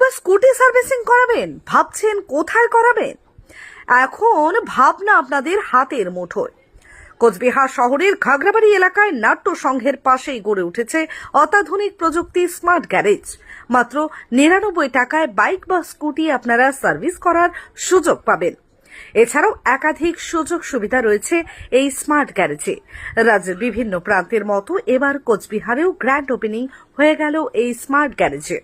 বা scooty servicing করাবেন, ভাবছেন কোথায় করাবেন? এখন ভাবনা আপনাদের হাতের মুঠোয়। কোচবিহার শহরের খাগড়াবাড়ি এলাকায় নাট্য সংঘের পাশেই গড়ে উঠেছে অত্যাধুনিক প্রযুক্তি স্মার্ট গ্যারেজ। মাত্র নিরানব্বই টাকায় বাইক বা স্কুটি আপনারা সার্ভিস করার সুযোগ পাবেন। এছাড়াও একাধিক সুযোগ সুবিধা রয়েছে এই স্মার্ট গ্যারেজে। রাজ্যের বিভিন্ন প্রান্তের মতো এবার কোচবিহারেও গ্র্যান্ড ওপেনিং হয়ে গেল এই স্মার্ট গ্যারেজের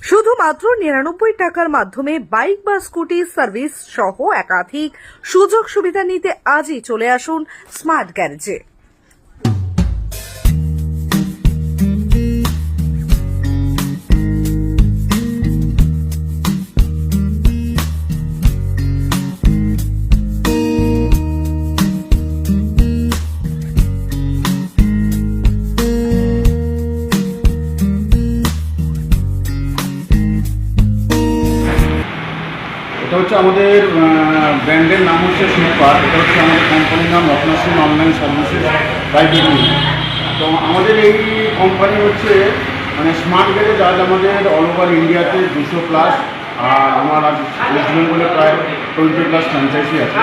শুধুমাত্র নিরানব্বই টাকার মাধ্যমে বাইক বা স্কুটি সার্ভিস সহ একাধিক সুযোগ সুবিধা নিতে আজই চলে আসুন স্মার্ট গ্যারেজে। হচ্ছে আমাদের ব্র্যান্ডের নাম হচ্ছে সুপার এটা হচ্ছে আমাদের কোম্পানির নাম রত্নাসিং অনলাইন সার্ভিসেস প্রাইভেট তো আমাদের এই কোম্পানি হচ্ছে মানে স্মার্ট গ্যারেজ আজ আমাদের অল ওভার ইন্ডিয়াতে দুশো প্লাস আর আমার আজ ওয়েস্ট বেঙ্গলে প্রায় টোয়েন্টি প্লাস ফ্র্যাঞ্চাইজি আছে।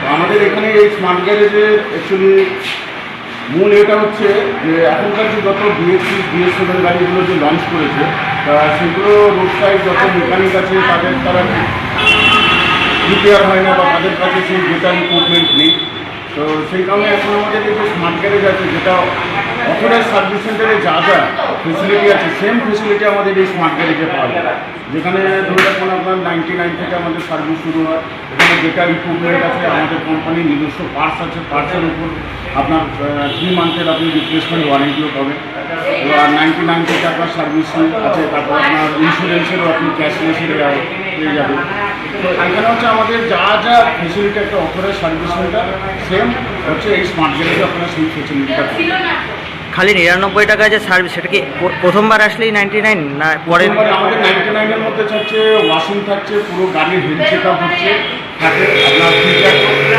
তো আমাদের এখানে এই স্মার্ট গ্যারেজের অ্যাকচুয়ালি মূল এটা হচ্ছে যে এখনকার যে যত বিএসসি বিএস সেভেন গাড়িগুলো যে লঞ্চ করেছে সেগুলো রোড সাইড যত মেকানিক আছে, তাদের, তারা রিপেয়ার হয় না বা তাদের কাছে সেই বেটার ইকুইপমেন্ট নেই। তো সেই কারণে এখন আমাদের যে স্মার্ট গ্যারেজ আছে, যেটা অথরাইজ সার্ভিস সেন্টারে যা যা ফেসিলিটি আছে সেম ফেসিলিটি আমাদের এই স্মার্ট গ্যারেজে পাওয়া যায়। যেখানে ধরে রাখুন আপনার নাইনটি নাইন থেকে আমাদের সার্ভিস শুরু হয়, এখানে বেটার ইকুইপমেন্ট আছে, আমাদের কোম্পানির নিজস্ব পার্টস আছে পার্টসের উপর আপনার থ্রি মান্থের আপনি রিপ্লেসমেন্ট ওয়ারেন্টিও পাবেন। এবার নাইনটি নাইন থেকে আপনার সার্ভিস আছে, তারপর আপনার ইন্স্যুরেন্সেরও আপনি ক্যাশলেসের পেয়ে তো এখানে হচ্ছে আমাদের যা যা ফেসিলিটি একটা অফারের সার্ভিস সেন্টার সেম হচ্ছে এই স্মার্ট গ্যারেজে আপনারা সেই ফেসিলিটিটা খালি নিরানব্বই টাকা যে সার্ভিস সেটা কি প্রথমবার আসলেই নাইনটি নাইন না পরে? আমাদের নাইনটি নাইনের মধ্যে থাকছে ওয়াশিং থাকছে পুরো গাড়ির হেড চেক আপ হচ্ছে। থাকে আপনার ফিল্টার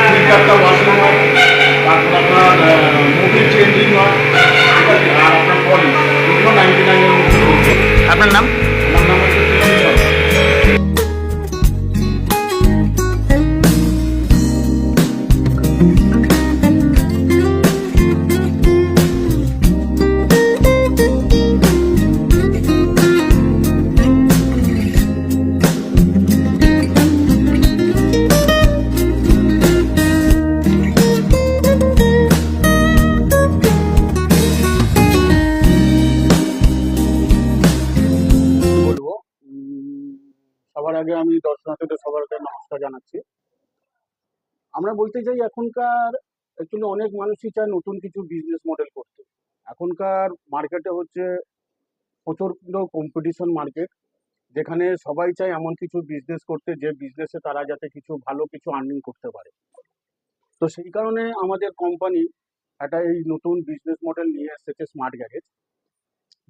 ফিল্টারটা ওয়াশিং হয় তারপর আপনার মোবিল চেঞ্জিং হয়। ঠিক আছে আর আপনার পলিশ এগুলো নাইনটি নাইনের মধ্যে আপনার নাম? আগে আমি দর্শনার্থীদের সবার আগে নমস্কার জানাচ্ছি। আমরা বলতে চাই, এখনকার অ্যাকচুয়ালি অনেক মানুষই চায় নতুন কিছু বিজনেস মডেল করতে। এখনকার মার্কেটে হচ্ছে প্রচণ্ড কম্পিটিশন মার্কেট যেখানে সবাই চায় এমন কিছু বিজনেস করতে, যে বিজনেসে তারা যাতে কিছু ভালো কিছু আর্নিং করতে পারে। তো সেই কারণে আমাদের কোম্পানি একটা এই নতুন বিজনেস মডেল নিয়ে এসেছে স্মার্ট গ্যারেজ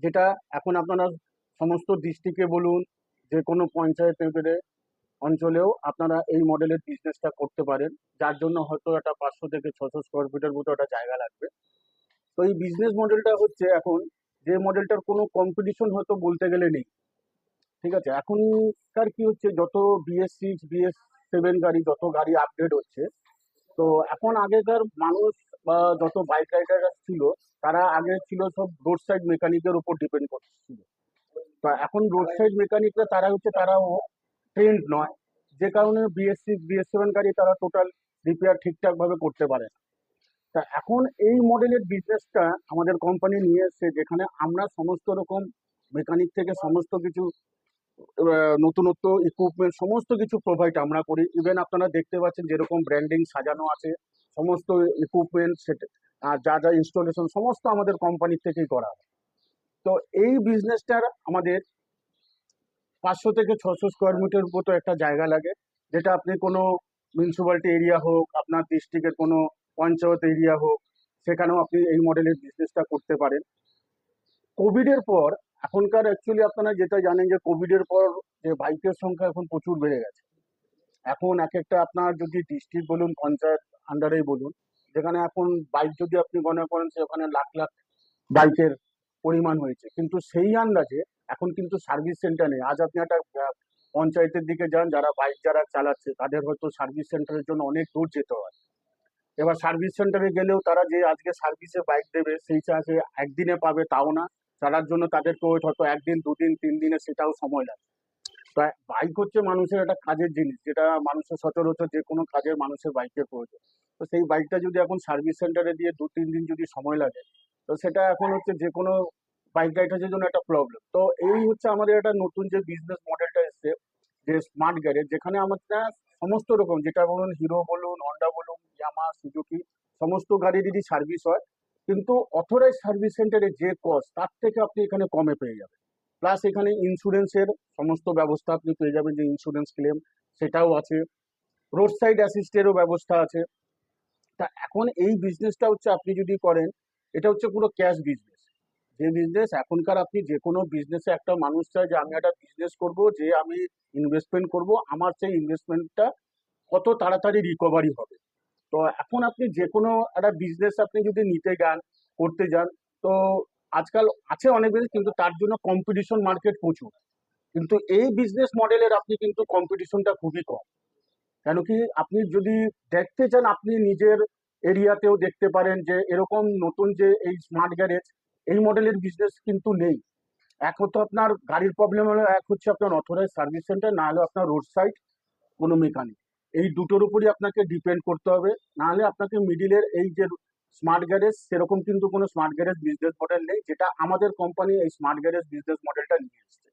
যেটা এখন আপনারা সমস্ত ডিস্ট্রিক্টে বলুন যে কোনো পঞ্চায়েত লেভেলে অঞ্চলেও আপনারা এই মডেলের বিজনেসটা করতে পারেন। যার জন্য হয়তো একটা পাঁচশো থেকে ছশো স্কোয়ার ফিটের মতো একটা জায়গা লাগবে। তো এই বিজনেস মডেলটা হচ্ছে এখন যে মডেলটার কোনো কম্পিটিশন হয়তো বলতে গেলে নেই। ঠিক আছে? এখনকার কি হচ্ছে? যত বিএস সিক্স বিএস সেভেন গাড়ি, যত গাড়ি আপডেট হচ্ছে, তো এখন আগেকার মানুষ বা যত বাইক রাইডার ছিল, তারা আগে ছিল সব রোড সাইড মেকানিকের উপর ডিপেন্ড করছিল। তা এখন রোড সাইড মেকানিকরা তারা হচ্ছে তারাও ট্রেন্ড নয়। যে কারণে বিএস সিক্স বিএস সেভেন গাড়ি তারা টোটাল রিপেয়ার ঠিকঠাক ভাবে করতে পারে না। তা এখন এই মডেলের বিজনেসটা আমাদের কোম্পানি নিয়ে এসছে যেখানে আমরা সমস্ত রকম মেকানিক থেকে সমস্ত কিছু নতুনত্ব ইকুইপমেন্ট সমস্ত কিছু প্রোভাইড আমরা করি। ইভেন আপনারা দেখতে পাচ্ছেন যেরকম ব্র্যান্ডিং সাজানো আছে সমস্ত ইকুইপমেন্ট সেটা আর যা যা ইনস্টলেশন সমস্ত আমাদের কোম্পানির থেকেই করা হয়। তো এই বিজনেসটার আমাদের পাঁচশো থেকে ছশো স্কোয়ার মিটার মতো একটা জায়গা লাগে। যেটা আপনি কোনো মিউনিসিপ্যালিটি এরিয়া হোক, আপনার ডিস্ট্রিক্টের কোনো পঞ্চায়েত এরিয়া হোক, সেখানেও আপনি এই মডেলের বিজনেসটা করতে পারেন। কোভিডের পর, এখনকার অ্যাকচুয়ালি আপনারা যেটা জানেন যে কোভিডের পর যে বাইকের সংখ্যা এখন প্রচুর বেড়ে গেছে। এখন এক একটা আপনার যদি ডিস্ট্রিক্ট বলুন, পঞ্চায়েত আন্ডারেই বলুন, যেখানে এখন বাইক যদি আপনি মনে করেন সেখানে লাখ লাখ বাইকের পরিমাণ হয়েছে। কিন্তু সেই আন্দাজে এখন কিন্তু সার্ভিস সেন্টার নেই। আজ আপনি একটা পঞ্চায়েতের দিকে যান, যারা বাইক যারা চালাচ্ছে, তাদের হয়তো সার্ভিস সেন্টারের জন্য অনেক দূর যেতে হয়। এবার সার্ভিস সেন্টারে গেলেও তারা যে আজকে সার্ভিসে বাইক দেবে, সেই চাষে একদিনে পাবে তাও না। তার জন্য তাদেরকে হয়তো একদিন, দুদিন, তিন দিনে সেটাও সময় লাগে। তো বাইক হচ্ছে মানুষের একটা কাজের জিনিস, যেটা মানুষের সচরাচর যে কোনো কাজের মানুষের বাইকের প্রয়োজন। তো সেই বাইকটা যদি এখন সার্ভিস সেন্টারে দিয়ে দু, তিন দিন যদি সময় লাগে তো সেটা এখন হচ্ছে যে কোনো বাইক রাইডারের জন্য একটা প্রবলেম তো এই হচ্ছে আমাদের একটা নতুন যে বিজনেস মডেলটা এসছে, যে স্মার্ট গ্যারেজ যেখানে আমাদের সমস্ত রকম, যেটা বলুন হিরো বলুন হন্ডা বলুন ইয়ামা সুজুকি সমস্ত গাড়িরই সার্ভিস হয়, কিন্তু অথরাইজ সার্ভিস সেন্টারে যে কস্ট তার থেকে আপনি এখানে কমে পেয়ে যাবেন। প্লাস এখানে ইন্স্যুরেন্সের সমস্ত ব্যবস্থা আপনি পেয়ে যাবেন, যে ইন্স্যুরেন্স ক্লেম সেটাও আছে। রোড সাইড অ্যাসিস্টেরও ব্যবস্থা আছে। তা এখন এই বিজনেসটা হচ্ছে আপনি যদি করেন এটা হচ্ছে পুরো ক্যাশ বিজনেস যে বিজনেস এখনকার আপনি যে কোনো বিজনেসে একটা মানুষ চায় যে, আমি একটা বিজনেস করব, যে আমি ইনভেস্টমেন্ট করব, আমার সেই ইনভেস্টমেন্টটা কত তাড়াতাড়ি রিকভারি হবে। তো এখন আপনি যে কোনো একটা বিজনেস আপনি যদি নিতে যান, করতে যান, তো আজকাল আছে অনেক বেশি কিন্তু তার জন্য কম্পিটিশন মার্কেট প্রচুর। কিন্তু এই বিজনেস মডেলের আপনি কিন্তু কম্পিটিশনটা খুবই কম। কেন কি আপনি যদি দেখতে চান, আপনি নিজের এরিয়াতেও দেখতে পারেন যে এরকম নতুন যে এই স্মার্ট গ্যারেজ এই মডেলের বিজনেস কিন্তু নেই। এক হতো আপনার গাড়ির প্রবলেম হলো, এক হচ্ছে আপনার অথরাইজ সার্ভিস সেন্টার না হলে আপনার রোড সাইড কোনো মেকানিক এই দুটোর উপরই আপনাকে ডিপেন্ড করতে হবে। না হলে আপনাকে মিডিলের এই যে স্মার্ট গ্যারেজ সেরকম কিন্তু কোনো স্মার্ট গ্যারেজ বিজনেস মডেল নেই, যেটা আমাদের কোম্পানি এই স্মার্ট গ্যারেজ বিজনেস মডেলটা নিয়ে এসছে।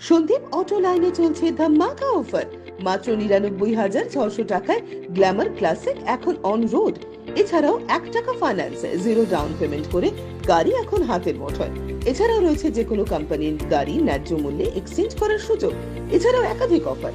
সন্দীপ অটো লাইনে চলছে ধামাকা অফার মাত্র নিরানব্বই হাজার ছশো টাকায় গ্ল্যামার ক্লাসিক এখন অন রোড এছাড়াও এক টাকা ফাইন্যান্স জিরো ডাউন পেমেন্ট করে গাড়ি এখন হাতের মুঠোয়। এছাড়াও রয়েছে যে কোনো কোম্পানির গাড়ি ন্যায্য মূল্যে এক্সচেঞ্জ করার সুযোগ। এছাড়াও একাধিক অফার